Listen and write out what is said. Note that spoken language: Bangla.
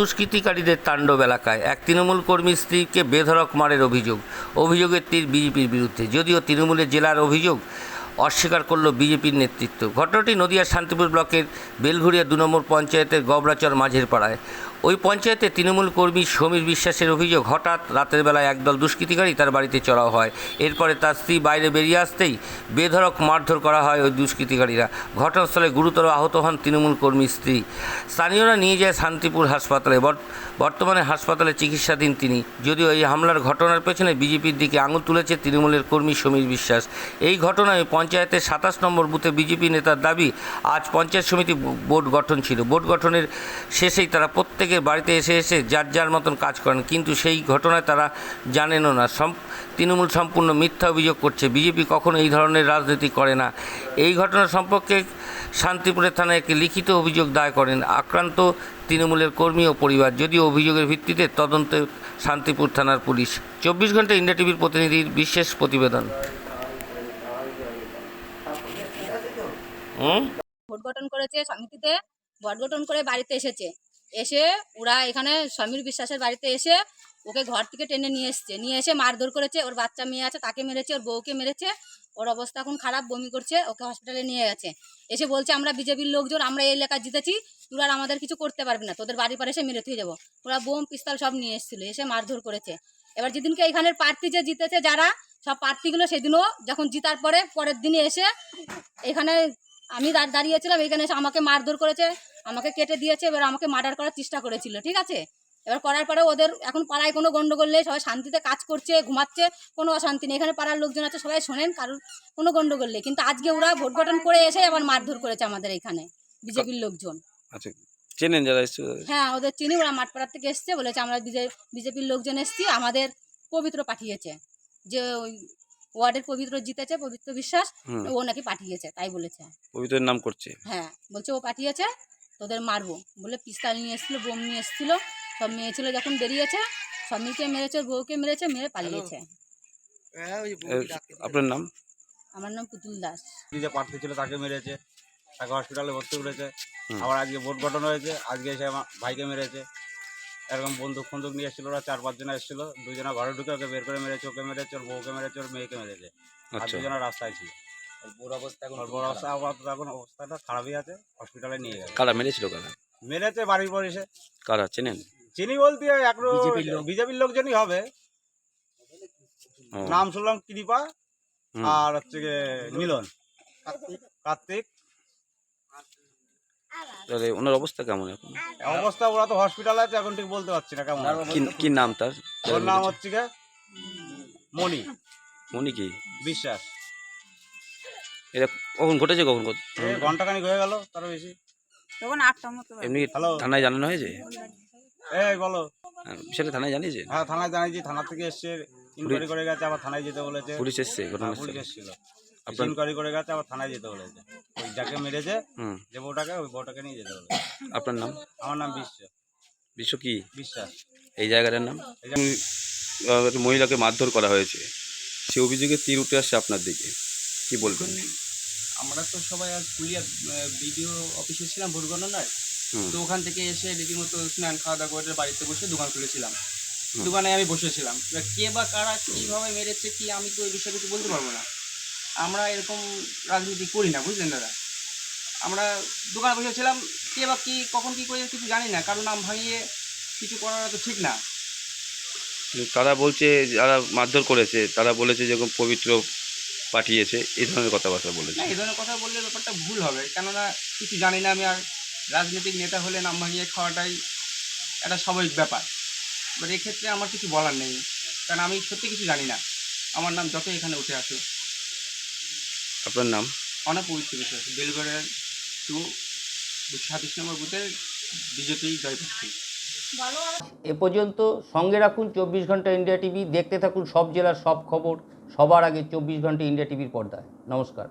দুষ্কৃতিকারীদের তাণ্ডব এলাকায় এক তৃণমূল কর্মীর স্ত্রীকে বেধড়ক মারের অভিযোগ। অভিযোগের তীর বিজেপির বিরুদ্ধে। যদিও তৃণমূলের জেলার অভিযোগ অস্বীকার করল বিজেপির নেতৃত্ব। ঘটনাটি নদিয়ার শান্তিপুর ব্লকের বেলঘুরিয়া দু নম্বর পঞ্চায়েতের গবরাচর মাঝের পাড়ায়। ওই পঞ্চায়েতে তৃণমূল কর্মী সমীর বিশ্বাসের অভিযোগ, হঠাৎ রাতের বেলায় একদল দুষ্কৃতিকারী তার বাড়িতে চড়াও হয়। এরপরে তার স্ত্রী বাইরে বেরিয়ে আসতেই বেধড়ক মারধর করা হয় ওই দুষ্কৃতিকারীরা। ঘটনাস্থলে গুরুতর আহত হন তৃণমূল কর্মীর স্ত্রী। স্থানীয়রা নিয়ে যায় শান্তিপুর হাসপাতালে। বর- বর্তমানে হাসপাতালে চিকিৎসাধীন তিনি। যদিও এই হামলার ঘটনার পেছনে বিজেপির দিকে আঙুল তুলেছে তৃণমূলের কর্মী সমীর বিশ্বাস। এই ঘটনায় পঞ্চায়েতের সাতাশ নম্বর বুথে বিজেপি নেতার দাবি, আজ পঞ্চায়েত সমিতি বোর্ড গঠন ছিল। বোর্ড গঠনের শেষেই তারা প্রত্যেকের বাড়িতে এসে এসে যার যার মতন কাজ করেন, কিন্তু সেই ঘটনায় তারা জানেনও না। তৃণমূল সম্পূর্ণ মিথ্যা অভিযোগ করছে। বিজেপি কখনো এই ধরনের রাজনীতি করে না। এই ঘটনা সম্পর্কে শান্তিপুরের থানায় একটি লিখিত অভিযোগ দায় করেন আক্রান্ত তৃণমূলের কর্মী ও পরিবার। যদিও অভিযোগের ভিত্তিতে তদন্তে শান্তিপুর থানার পুলিশ। চব্বিশ ঘণ্টা ইন্ডিয়া টিভির প্রতিনিধির বিশেষ প্রতিবেদন। ভোট গঠন করেছে সমিতিতে, ভোট গঠন করে বাড়িতে এসেছে। এসে ওরা এখানে সমীর বিশ্বাসের বাড়িতে এসে ওকে ঘর থেকে টেনে নিয়ে এসছে। নিয়ে এসে মারধর করেছে। ওর বাচ্চা মেয়ে আছে, তাকে মেরেছে, ওর বউকে মেরেছে। ওর অবস্থা এখন খারাপ, বমি করছে, ওকে হসপিটালে নিয়ে গেছে। এসে বলছে, আমরা বিজেপির লোকজন, আমরা এই এলাকা জিতেছি, তোরা আর আমাদের কিছু করতে পারবি না, তোদের বাড়ি পারে এসে মেরে থুয়ে যাব ওরা বোম, পিস্তল সব নিয়ে এসেছিল, এসে মারধর করেছে। এবার যেদিনকে এখানের প্রার্থী যে জিতেছে, যারা, সব প্রার্থীগুলো সেদিনও যখন জিতার পরে, পরের দিনে এসে এখানে আমি দাঁড়- দাঁড়িয়েছিলাম, এখানে এসে আমাকে মারধর করেছে, আমাকে কেটে দিয়েছে, এবার আমাকে মার্ডার করার চেষ্টা করেছিল, ঠিক আছে? এবার করার পরে ওদের এখন পাড়ায় কোনো গন্ডগোল নেই সবাই শান্তিতে কাজ করছে ঘুমাচ্ছে কোনো অশান্তি নেই। এখানে পাড়ার লোকজন আছে সবাই শোনেন কারোর কোনো গন্ডগোল নেই। কিন্তু আজকে ওরা ভোট গঠন করে এসে আবার মারধর করেছে আমাদের এখানে বিজেপির লোকজন। আচ্ছা চেনেন যারা এসছে হ্যাঁ ওদের চিনি ওরা মাঠপাড়ার থেকে এসছে বলেছে আমরা বিজেপির লোকজন এসছি আমাদের পবিত্র পাঠিয়েছে। যে ওই ওয়ার্ডের পবিত্র জিতেছে পবিত্র বিশ্বাস ও নাকি পাঠিয়েছে তাই বলেছে। পবিত্রের নাম করছে? হ্যাঁ বলছে ও পাঠিয়েছে তোদের মারবো। বলে পিস্তাল নিয়ে এসেছিল বোম নিয়ে এসেছিল সব মেয়ে ছিল যখন বেরিয়েছে সব মেয়েকে মেরেছে বউকে মেরেছে মেরে পালিয়েছে। আপনার নাম? আমার নাম পুতুল দাস। যে প্রার্থী ছিল তাকে মেরেছে তাকে হসপিটালে ভর্তি করেছে। আবার আজকে ভোট গঠন হয়েছে আজকে এসে আমার ভাইকে মেরেছে। এরকম বন্দুক ফন্দুক নিয়ে এসেছিল ওরা চার পাঁচজনা এসেছিল। দুজনা ঘরে ঢুকে ওকে বের করে মেরেছে ওকে মেরেছে ওর বউকে মেরেছে ওর মেয়েকে মেরেছে। আর আচ্ছা। দুজনা রাস্তায় ছিল। ওর অবস্থা এখন বড় অবস্থা এখন অবস্থাটা খারাপই আছে হসপিটালে নিয়ে গেছে। কারা মেরেছিল কারা? মেরেছে বাড়ির পর এসে। কারা চেনেন? চিনি বলতে একটু বিজেপির লোকজনই হবে। নাম শুনলাম কৃপা আর হচ্ছে মিলন। কার্তিক তাহলে ওনার অবস্থা কেমন এখন? অবস্থা ওরা তো হসপিটালে আছে এখন ঠিক বলতে পারছি না কেমন। কি কি নাম তার? ওর নাম হচ্ছে গিয়ে মণি। মনি কি? বিশ্বাস। এটা কখন ঘটেছে কখন ঘন্টাখানিক হয়ে গেল তারও বেশি। তখন আটটা মতো এমনি থানায় জানানো হয়েছে? এই বলো। বিষয়টা থানায় জানিয়েছে? হ্যাঁ থানায় থানা থেকে এসছে ইনকোয়ারি করে গেছে আবার থানায় যেতে বলেছে। পুলিশ এসছে হ্যাঁ, পুলিশ এসেছিল। আপনার ইনকোয়ারি করে গেছে আবার থানায় যেতে বলেছে। ওই যাকে মেরেছে হুম। যে বউটাকে ওই বউটাকে নিয়ে যেতে বলেছে। আপনার নাম? আমার নাম বিশ্ব। বিশ্ব কি? বিশ্বাস। এই জায়গাটার নাম? মহিলাকে মারধর করা হয়েছে। সে অভিযোগে তীর উঠে আসছে আপনার দিকে। কি বলবেন? আমরা তো সবাই আজ পুলিয়া বিডিও অফিসে ছিলাম ভোট গণনায় হুম তো ওখান থেকে এসে রীতিমতো স্নান খাওয়া দাওয়া করে বাড়িতে বসে দোকান খুলেছিলাম। দোকানে আমি বসেছিলাম। এবার কে বা কারা কীভাবে মেরেছে কি আমি তো এই বিষয়ে কিছু বলতে পারব না। আমরা এরকম রাজনীতি করি না বুঝলেন দাদা। আমরা দোকানে বসেছিলাম কে বা কী কখন কী করেছে কিছু জানি না কারণ নাম ভাঙিয়ে কিছু করাটা তো ঠিক না। তারা বলছে যারা মারধর করেছে তারা বলেছে যেরকম পবিত্র পাঠিয়েছে এই ধরনের কথাবার্তা বলেছে। এই ধরনের কথা বললে ব্যাপারটা ভুল হবে। কেননা কিছু জানি না আমি আর রাজনৈতিক নেতা হলে নাম ভাঙিয়ে খাওয়াটাই একটা স্বাভাবিক ব্যাপার। এবার এক্ষেত্রে আমার কিছু বলার নেই কারণ আমি সত্যি কিছু জানি না। আমার নাম যত এখানে উঠে আসে আপনার নাম? অনেক পবিত্র বিষয় বেলগড়ের টু দুশো সাতাশ নম্বর বুথে বিজেপি জয়প্রার্থী এ পর্যন্ত সঙ্গে রাখুন চব্বিশ ঘণ্টা ইন্ডিয়া টিভি। দেখতে থাকুন সব জেলার সব খবর। সবার আগে চব্বিশ ঘণ্টা ইন্ডিয়া টিভির পর্দায়। নমস্কার।